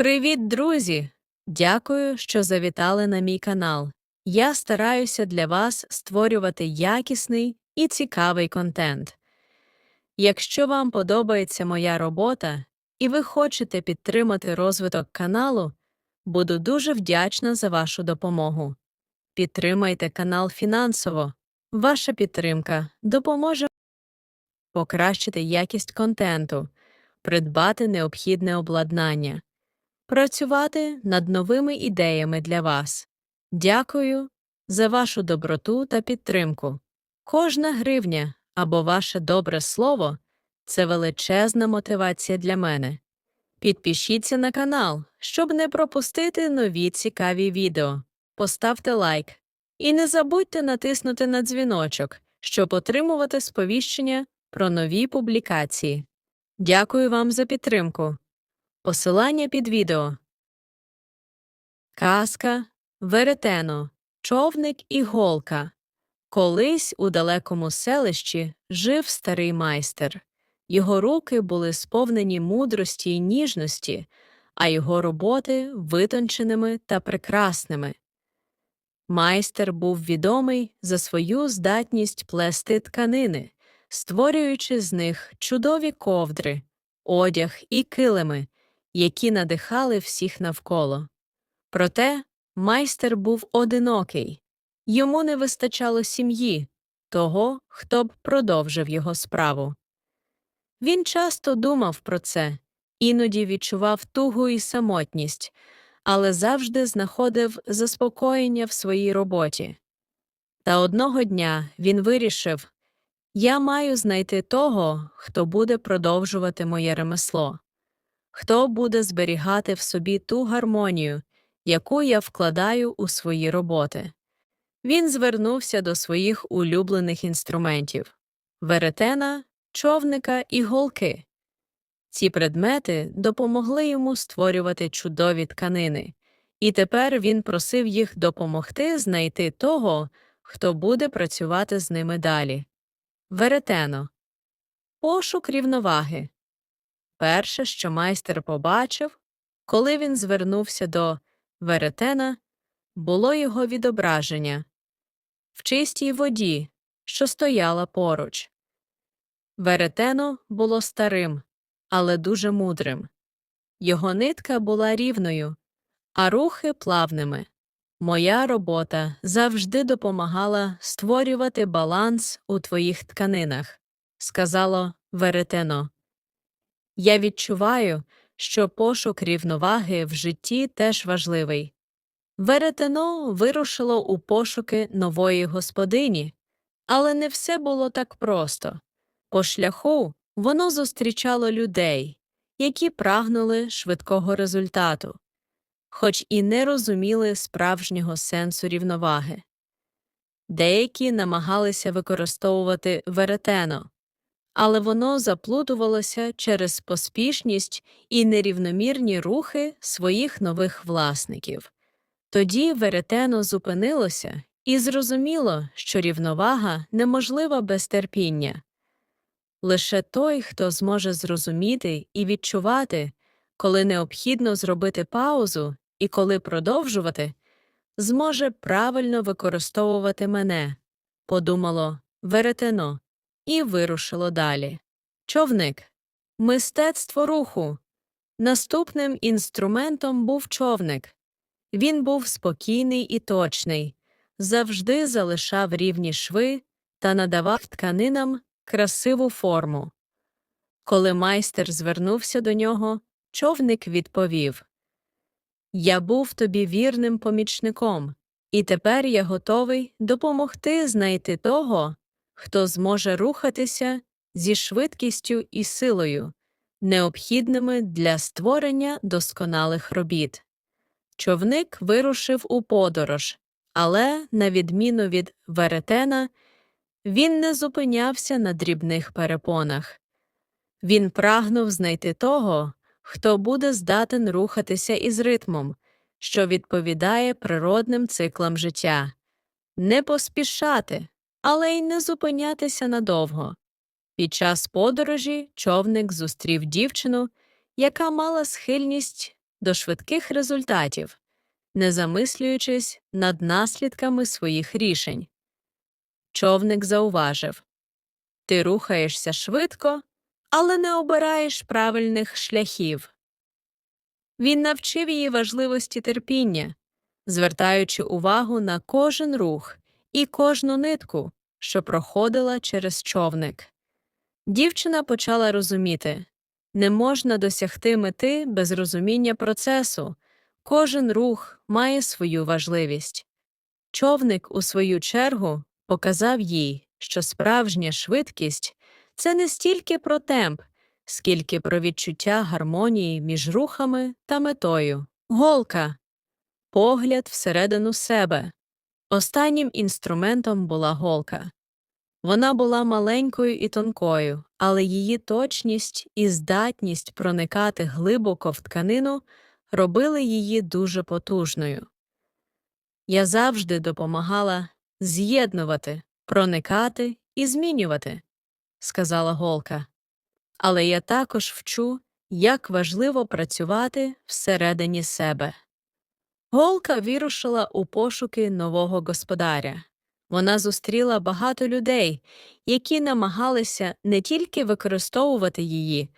Привіт, друзі! Дякую, що завітали на мій канал. Я стараюся для вас створювати якісний і цікавий контент. Якщо вам подобається моя робота і ви хочете підтримати розвиток каналу, буду дуже вдячна за вашу допомогу. Підтримайте канал фінансово. Ваша підтримка допоможе покращити якість контенту, придбати необхідне обладнання, працювати над новими ідеями для вас. Дякую за вашу доброту та підтримку. Кожна гривня або ваше добре слово це величезна мотивація для мене. Підпишіться на канал, щоб не пропустити нові цікаві відео. Поставте лайк і не забудьте натиснути на дзвіночок, щоб отримувати сповіщення про нові публікації. Дякую вам за підтримку. Посилання під відео. Казка Веретено, човник і голка. Колись у далекому селищі жив старий майстер. Його руки були сповнені мудрості й ніжності, а його роботи витонченими та прекрасними. Майстер був відомий за свою здатність плести тканини, створюючи з них чудові ковдри, одяг і килими, які надихали всіх навколо. Проте майстер був одинокий, йому не вистачало сім'ї, того, хто б продовжив його справу. Він часто думав про це, іноді відчував тугу і самотність, але завжди знаходив заспокоєння в своїй роботі. Та одного дня він вирішив я маю знайти того, хто буде продовжувати моє ремесло, хто буде зберігати в собі ту гармонію, яку я вкладаю у свої роботи. Він звернувся до своїх улюблених інструментів веретена, човника і голки. Ці предмети допомогли йому створювати чудові тканини, і тепер він просив їх допомогти знайти того, хто буде працювати з ними далі. Веретено. Пошук рівноваги. Перше, що майстер побачив, коли він звернувся до веретена, було його відображення в чистій воді, що стояла поруч. Веретено було старим, але дуже мудрим. Його нитка була рівною, а рухи плавними. Моя робота завжди допомагала створювати баланс у твоїх тканинах, сказало веретено. Я відчуваю, що пошук рівноваги в житті теж важливий. Веретено вирушило у пошуки нової господині, але не все було так просто. По шляху воно зустрічало людей, які прагнули швидкого результату, хоч і не розуміли справжнього сенсу рівноваги. Деякі намагалися використовувати веретено, але воно заплутувалося через поспішність і нерівномірні рухи своїх нових власників. Тоді веретено зупинилося і зрозуміло, що рівновага неможлива без терпіння. Лише той, хто зможе зрозуміти і відчувати, коли необхідно зробити паузу і коли продовжувати, зможе правильно використовувати мене, подумало веретено, і вирушило далі. Човник мистецтво руху. Наступним інструментом був човник. Він був спокійний і точний, завжди залишав рівні шви та надавав тканинам красиву форму. Коли майстер звернувся до нього, човник відповів Я був тобі вірним помічником, і тепер я готовий допомогти знайти того, хто зможе рухатися зі швидкістю і силою, необхідними для створення досконалих робіт. Човник вирушив у подорож, але, на відміну від веретена, він не зупинявся на дрібних перепонах. Він прагнув знайти того, хто буде здатен рухатися із ритмом, що відповідає природним циклам життя, не поспішати, але й не зупинятися надовго. Під час подорожі човник зустрів дівчину, яка мала схильність до швидких результатів, не замислюючись над наслідками своїх рішень. Човник зауважив Ти рухаєшся швидко, але не обираєш правильних шляхів. Він навчив її важливості терпіння, звертаючи увагу на кожен рух і кожну нитку, що проходила через човник. Дівчина почала розуміти не можна досягти мети без розуміння процесу, кожен рух має свою важливість. Човник, у свою чергу, показав їй, що справжня швидкість це не стільки про темп, скільки про відчуття гармонії між рухами та метою. Голка погляд всередину себе. Останнім інструментом була голка. Вона була маленькою і тонкою, але її точність і здатність проникати глибоко в тканину робили її дуже потужною. Я завжди допомагала з'єднувати, проникати і змінювати, сказала голка. Але я також вчу, як важливо працювати всередині себе. Голка вирушила у пошуки нового господаря. Вона зустріла багато людей, які намагалися не тільки використовувати її,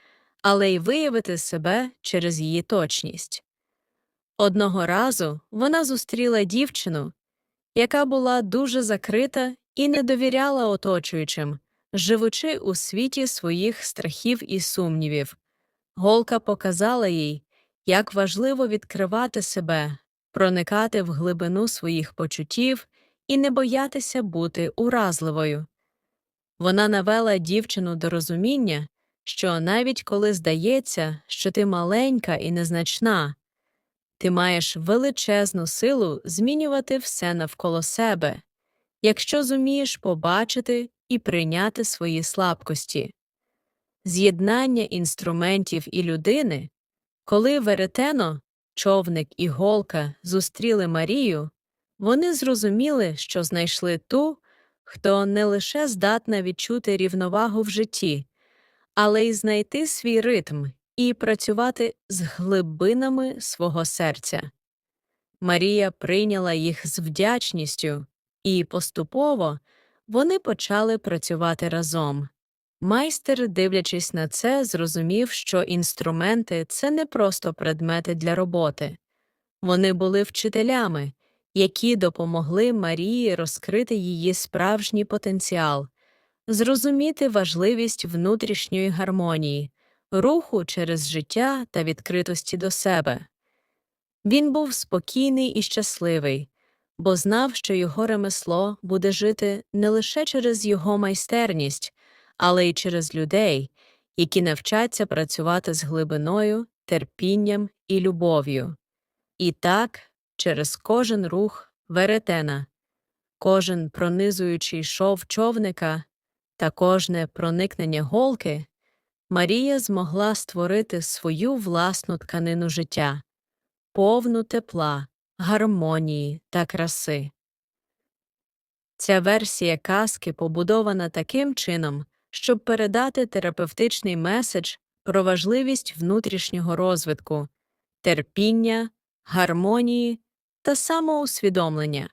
але й виявити себе через її точність. Одного разу вона зустріла дівчину, яка була дуже закрита і не довіряла оточуючим, живучи у світі своїх страхів і сумнівів. Голка показала їй, як важливо відкривати себе, проникати в глибину своїх почуттів і не боятися бути уразливою. Вона навела дівчину до розуміння, що навіть коли здається, що ти маленька і незначна, ти маєш величезну силу змінювати все навколо себе, якщо зумієш побачити і прийняти свої слабкості. З'єднання інструментів і людини, коли веретено, човник і голка зустріли Марію, вони зрозуміли, що знайшли ту, хто не лише здатна відчути рівновагу в житті, але й знайти свій ритм і працювати з глибинами свого серця. Марія прийняла їх з вдячністю, і поступово вони почали працювати разом. Майстер, дивлячись на це, зрозумів, що інструменти це не просто предмети для роботи, вони були вчителями, які допомогли Марії розкрити її справжній потенціал, зрозуміти важливість внутрішньої гармонії, руху через життя та відкритості до себе. Він був спокійний і щасливий, бо знав, що його ремесло буде жити не лише через його майстерність, але й через людей, які навчаться працювати з глибиною, терпінням і любов'ю. І так, через кожен рух веретена, кожен пронизуючий шов човника та кожне проникнення голки, Марія змогла створити свою власну тканину життя, повну тепла, гармонії та краси. Ця версія казки побудована таким чином, щоб передати терапевтичний меседж про важливість внутрішнього розвитку, терпіння, гармонії та самоусвідомлення.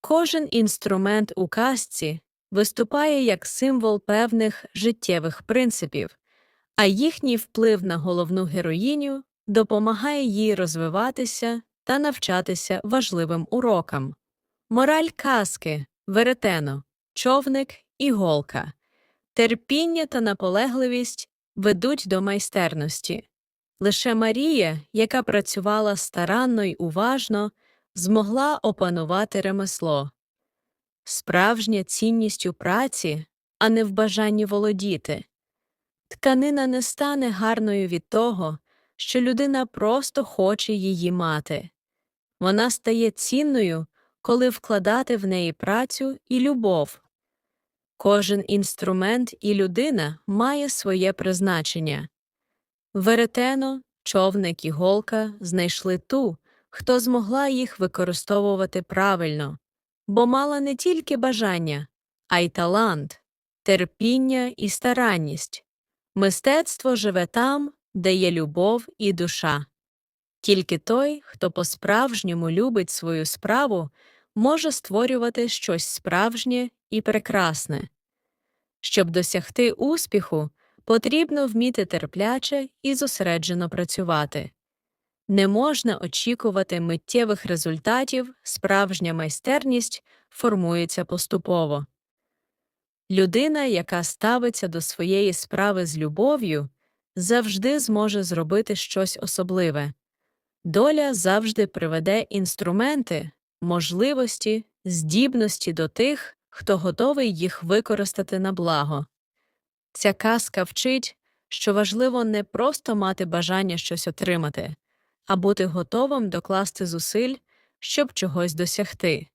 Кожен інструмент у казці виступає як символ певних життєвих принципів, а їхній вплив на головну героїню допомагає їй розвиватися та навчатися важливим урокам. Мораль казки, веретено, човник і голка, терпіння та наполегливість ведуть до майстерності. Лише Марія, яка працювала старанно й уважно, змогла опанувати ремесло. Справжня цінність у праці, а не в бажанні володіти. Тканина не стане гарною від того, що людина просто хоче її мати. Вона стає цінною, коли вкладати в неї працю і любов. Кожен інструмент і людина має своє призначення. Веретено, човник і голка знайшли ту, хто змогла їх використовувати правильно, бо мала не тільки бажання, а й талант, терпіння і старанність. Мистецтво живе там, де є любов і душа. Тільки той, хто по-справжньому любить свою справу, може створювати щось справжнє і прекрасне. Щоб досягти успіху, потрібно вміти терпляче і зосереджено працювати. Не можна очікувати миттєвих результатів, справжня майстерність формується поступово. Людина, яка ставиться до своєї справи з любов'ю, завжди зможе зробити щось особливе. Доля завжди приведе інструменти, можливості, здібності до тих, хто готовий їх використати на благо. Ця казка вчить, що важливо не просто мати бажання щось отримати, а бути готовим докласти зусиль, щоб чогось досягти.